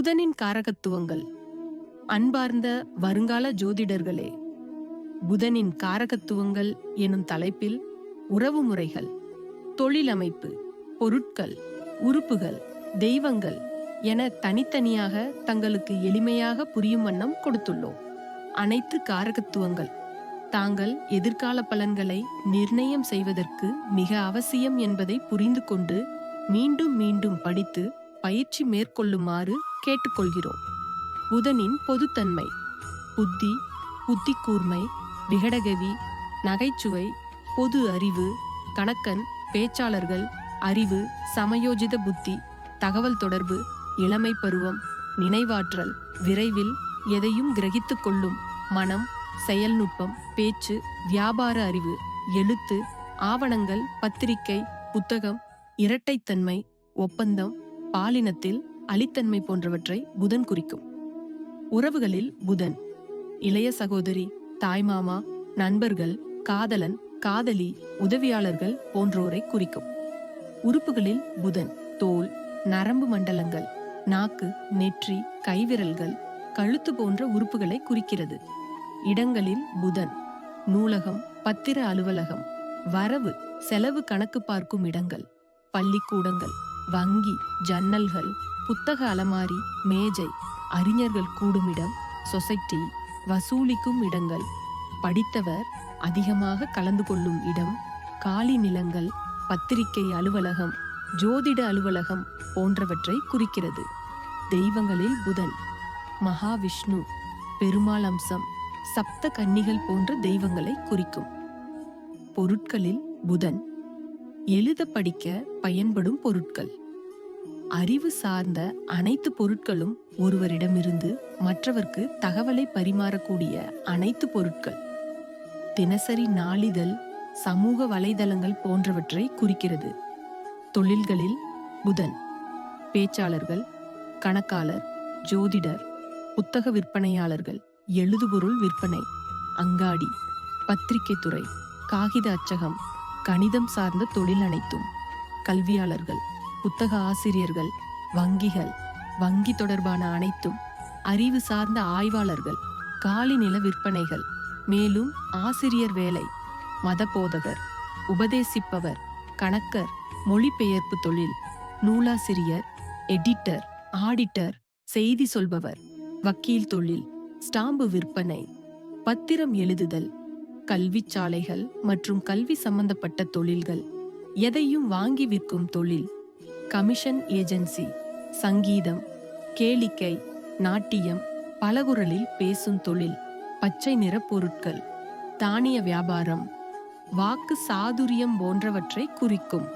புதனின் காரகத்துவங்கள். அன்பார்ந்த வருங்கால ஜோதிடர்களே புதனின் காரகத்துவங்கள் எனும் தலைப்பில் உறவு முறைகள் தொழிலமைப்பு பொருட்கள் உறுப்புகள் தெய்வங்கள் என தனித்தனியாக தங்களுக்கு எளிமையாக புரியும் வண்ணம் கொடுத்துள்ளோம். அனைத்து காரகத்துவங்கள் தாங்கள் எதிர்கால பலன்களை நிர்ணயம் செய்வதற்கு மிக அவசியம் என்பதை புரிந்து கொண்டு மீண்டும் மீண்டும் படித்து பயிற்சி மேற்கொள்ளுமாறு கேட்டுக்கொள்கிறோம். புதனின் பொதுத்தன்மை புத்தி புத்தி கூர்மை விகடகவி நகைச்சுவை பொது அறிவு கணக்கன் பேச்சாளர்கள் அறிவு சமயோஜித புத்தி தகவல் தொடர்பு இளமை பருவம் நினைவாற்றல் விரைவில் எதையும் கிரகித்து கொள்ளும் மனம் செயல்நுட்பம் பேச்சு வியாபார அறிவு எழுத்து ஆவணங்கள் பத்திரிகை புத்தகம் இரட்டைத்தன்மை ஒப்பந்தம் பாலினத்தில் அலித்தன்மை போன்றவற்றை புதன் குறிக்கும். உறவுகளில் புதன். இளைய சகோதரி தாய்மாமா நண்பர்கள் காதலன் காதலி உதவியாளர்கள் போன்றோரை குறிக்கும். உறுப்புகளில் புதன். தோல் நரம்பு மண்டலங்கள் நாக்கு நெற்றி கைவிரல்கள் கழுத்து போன்ற உறுப்புகளை குறிக்கிறது. இடங்களில் புதன். நூலகம் பத்திர அலுவலகம் வரவு செலவு கணக்கு பார்க்கும் இடங்கள் பள்ளிக்கூடங்கள் வங்கி ஜன்னல்கள் புத்தக அலமாரி மேஜை அறிஞர்கள் கூடுமிடம் சொசைட்டி வசூலிக்கும் இடங்கள். படித்தவர் அதிகமாக கலந்து கொள்ளும் இடம் காலி நிலங்கள் பத்திரிகை அலுவலகம் ஜோதிட அலுவலகம் போன்றவற்றை குறிக்கிறது. தெய்வங்களில் புதன் மகாவிஷ்ணு பெருமாள் அம்சம் சப்த கன்னிகள் போன்ற தெய்வங்களை குறிக்கும். பொருட்களில் புதன். எழுத படிக்க பயன்படும் பொருட்கள். அறிவு சார்ந்த அனைத்து பொருட்களும் ஒருவரிடமிருந்து மற்றவர்க்கு தகவலை பரிமாறக்கூடிய அனைத்து பொருட்கள். தினசரி நாளிதழ் சமூக வலைதளங்கள் போன்றவற்றை குறிக்கிறது. தொழில்களில் புதன் பேச்சாளர்கள் கணக்காளர் ஜோதிடர் புத்தக விற்பனையாளர்கள் எழுதுபொருள் விற்பனை அங்காடி பத்திரிகை துறை காகித அச்சகம் கணிதம் சார்ந்த தொழில் அனைத்தும் கல்வியாளர்கள் புத்தக ஆசிரியர்கள் வங்கிகள் வங்கி தொடர்பான அனைத்தும் அறிவு சார்ந்த ஆய்வாளர்கள் காலி நில விற்பனைகள் மேலும் ஆசிரியர் வேலை மதபோதகர் உபதேசிப்பவர் கணக்கர் மொழிபெயர்ப்பு தொழில் நூலாசிரியர் எடிட்டர் ஆடிட்டர் செய்தி சொல்பவர் வக்கீல் தொழில் ஸ்டாம்பு விற்பனை பத்திரம் எழுதுதல் கல்வி சாலைகள் மற்றும் கல்வி சம்பந்தப்பட்ட தொழில்கள் எதையும் வாங்கி விற்கும் தொழில். கமிஷன் ஏஜென்சி சங்கீதம் கேளிக்கை நாட்டியம் பலகுரலில் பேசும் தொழில் பச்சை நிற பொருட்கள் தானிய வியாபாரம் வாக்கு சாதுரியம் போன்றவற்றை குறிக்கும்.